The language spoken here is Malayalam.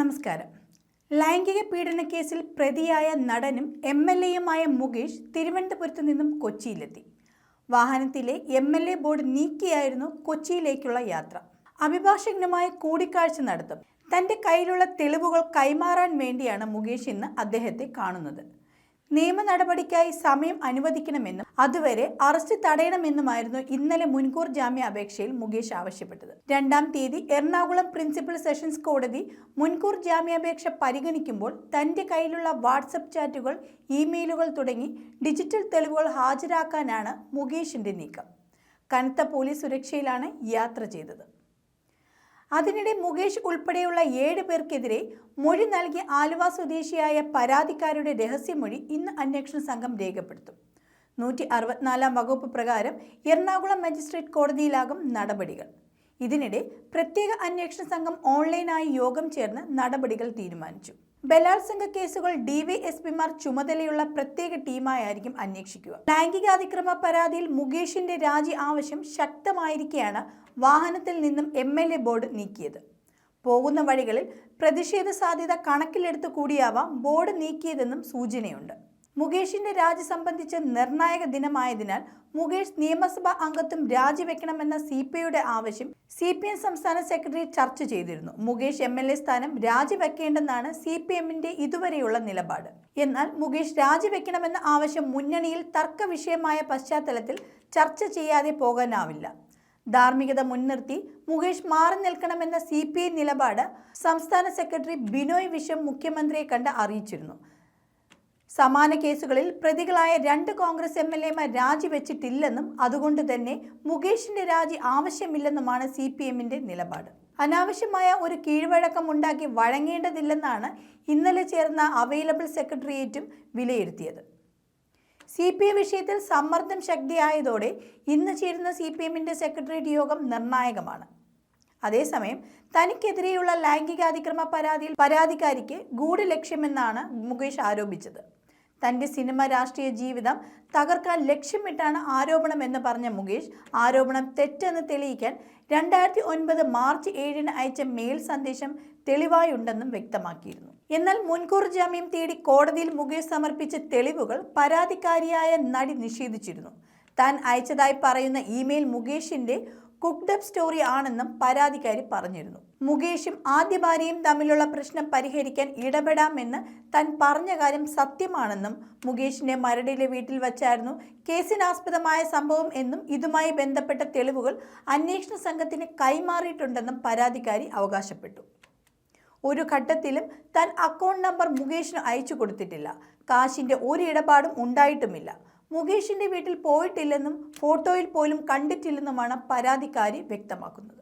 നമസ്കാരം. ലൈംഗിക പീഡന കേസിൽ പ്രതിയായ നടനും എം എൽ എയുമായ മുകേഷ് തിരുവനന്തപുരത്ത് നിന്നും കൊച്ചിയിലെത്തി. വാഹനത്തിലെ എം എൽ എ ബോർഡ് നീക്കിയായിരുന്നു കൊച്ചിയിലേക്കുള്ള യാത്ര. അഭിഭാഷകനുമായി കൂടിക്കാഴ്ച നടത്തും. തന്റെ കയ്യിലുള്ള തെളിവുകൾ കൈമാറാൻ വേണ്ടിയാണ് മുകേഷ് ഇന്ന് അദ്ദേഹത്തെ കാണുന്നത്. നിയമ നടപടിക്കായി സമയം അനുവദിക്കണമെന്നും അതുവരെ അറസ്റ്റ് തടയണമെന്നുമായിരുന്നു ഇന്നലെ മുൻകൂർ ജാമ്യ അപേക്ഷയിൽ മുകേഷ് ആവശ്യപ്പെട്ടത്. രണ്ടാം തീയതി എറണാകുളം പ്രിൻസിപ്പൽ സെഷൻസ് കോടതി മുൻകൂർ ജാമ്യാപേക്ഷ പരിഗണിക്കുമ്പോൾ തന്റെ കയ്യിലുള്ള വാട്സപ്പ് ചാറ്റുകൾ ഇമെയിലുകൾ തുടങ്ങി ഡിജിറ്റൽ തെളിവുകൾ ഹാജരാക്കാനാണ് മുകേഷിന്റെ നീക്കം. കനത്ത പോലീസ് സുരക്ഷയിലാണ് യാത്ര ചെയ്തത്. അതിനിടെ മുകേഷ് ഉൾപ്പെടെയുള്ള ഏഴ് പേർക്കെതിരെ മൊഴി നൽകിയ ആലുവ സ്വദേശിയായ പരാതിക്കാരുടെ രഹസ്യമൊഴി ഇന്ന് അന്വേഷണ സംഘം രേഖപ്പെടുത്തും. നൂറ്റി അറുപത്തിനാലാം വകുപ്പ് പ്രകാരം എറണാകുളം മജിസ്ട്രേറ്റ് കോടതിയിലാകും നടപടികൾ. ഇതിനിടെ പ്രത്യേക അന്വേഷണ സംഘം ഓൺലൈനായി യോഗം ചേർന്ന് നടപടികൾ തീരുമാനിച്ചു. ബലാത്സംഗ കേസുകൾ ഡിവൈഎസ്പിമാർ ചുമതലയുള്ള പ്രത്യേക ടീമായിരിക്കും അന്വേഷിക്കുക. ലൈംഗികാതിക്രമ പരാതിയിൽ മുകേഷിന്റെ രാജി ആവശ്യം ശക്തമായിരിക്കെയാണ് വാഹനത്തിൽ നിന്നും എം എൽ എ ബോർഡ് നീക്കിയത്. പോകുന്ന വഴികളിൽ പ്രതിഷേധ സാധ്യത കണക്കിലെടുത്ത് കൂടിയാവാം ബോർഡ് നീക്കിയതെന്നും സൂചനയുണ്ട്. മുകേഷിന്റെ രാജി സംബന്ധിച്ച് നിർണായക ദിനമായതിനാൽ മുകേഷ് നിയമസഭാ അംഗത്വം രാജിവെക്കണമെന്ന സി പി ഐയുടെ ആവശ്യം സി പി എം സംസ്ഥാന സെക്രട്ടറി ചർച്ച ചെയ്തിരുന്നു. മുകേഷ് എം എൽ എ സ്ഥാനം രാജിവെക്കേണ്ടെന്നാണ് സി പി എമ്മിന്റെ ഇതുവരെയുള്ള നിലപാട്. എന്നാൽ മുകേഷ് രാജിവെക്കണമെന്ന ആവശ്യം മുന്നണിയിൽ തർക്ക വിഷയമായ പശ്ചാത്തലത്തിൽ ചർച്ച ചെയ്യാതെ പോകാനാവില്ല. ധാർമ്മികത മുൻനിർത്തി മുകേഷ് മാറി നിൽക്കണമെന്ന സി പി ഐ നിലപാട് സംസ്ഥാന സെക്രട്ടറി ബിനോയ് വിശ്വം മുഖ്യമന്ത്രിയെ കണ്ട് അറിയിച്ചിരുന്നു. സമാന കേസുകളിൽ പ്രതികളായ രണ്ട് കോൺഗ്രസ് എം എൽ എമാർ രാജിവെച്ചിട്ടില്ലെന്നും അതുകൊണ്ട് തന്നെ മുകേഷിന്റെ രാജി ആവശ്യമില്ലെന്നുമാണ് സി പി എമ്മിന്റെ നിലപാട്. അനാവശ്യമായ ഒരു കീഴ്വഴക്കം ഉണ്ടാക്കി വഴങ്ങേണ്ടതില്ലെന്നാണ് ഇന്നലെ ചേർന്ന അവൈലബിൾ സെക്രട്ടേറിയറ്റും വിലയിരുത്തിയത്. സി പി എം വിഷയത്തിൽ സമ്മർദ്ദം ശക്തിയായതോടെ ഇന്ന് ചേരുന്ന സി പി എമ്മിന്റെ സെക്രട്ടേറിയറ്റ് യോഗം നിർണായകമാണ്. അതേസമയം തനിക്കെതിരെയുള്ള ലൈംഗികാതിക്രമ പരാതിയിൽ പരാതിക്കാരിക്ക് ഗൂഢലക്ഷ്യമെന്നാണ് മുകേഷ് ആരോപിച്ചത്. തന്റെ സിനിമ രാഷ്ട്രീയ ജീവിതം തകർക്കാൻ ലക്ഷ്യമിട്ടാണ് ആരോപണമെന്ന് പറഞ്ഞ മുകേഷ് ആരോപണം തെറ്റെന്ന് തെളിയിക്കാൻ രണ്ടായിരത്തി ഒൻപത് മാർച്ച് ഏഴിന് അയച്ച മെയിൽ സന്ദേശം തെളിവായുണ്ടെന്നും വ്യക്തമാക്കിയിരുന്നു. എന്നാൽ മുൻകൂർ ജാമ്യം തേടി കോടതിയിൽ മുകേഷ് സമർപ്പിച്ച തെളിവുകൾ പരാതിക്കാരിയായ നടി നിഷേധിച്ചിരുന്നു. താൻ അയച്ചതായി പറയുന്ന ഇമെയിൽ മുകേഷിന്റെ കുക്ഡപ്പ് സ്റ്റോറി ആണെന്നും പരാതിക്കാരി പറഞ്ഞിരുന്നു. മുകേഷും ആദ്യ ഭാര്യയും തമ്മിലുള്ള പ്രശ്നം പരിഹരിക്കാൻ ഇടപെടാമെന്ന് താൻ പറഞ്ഞ കാര്യം സത്യമാണെന്നും മുകേഷിന്റെ മരടിലെ വീട്ടിൽ വച്ചായിരുന്നു കേസിനാസ്പദമായ സംഭവം എന്നും ഇതുമായി ബന്ധപ്പെട്ട തെളിവുകൾ അന്വേഷണ സംഘത്തിന് കൈമാറിയിട്ടുണ്ടെന്നും പരാതിക്കാരി അവകാശപ്പെട്ടു. ഒരു ഘട്ടത്തിലും താൻ അക്കൗണ്ട് നമ്പർ മുകേഷിന് അയച്ചു കൊടുത്തിട്ടില്ല. കാശിന്റെ ഒരു ഇടപാടും ഉണ്ടായിട്ടുമില്ല. മുകേഷിന്റെ വീട്ടിൽ പോയിട്ടില്ലെന്നും ഫോട്ടോയിൽ പോലും കണ്ടിട്ടില്ലെന്നുമാണ് പരാതിക്കാരി വ്യക്തമാക്കുന്നത്.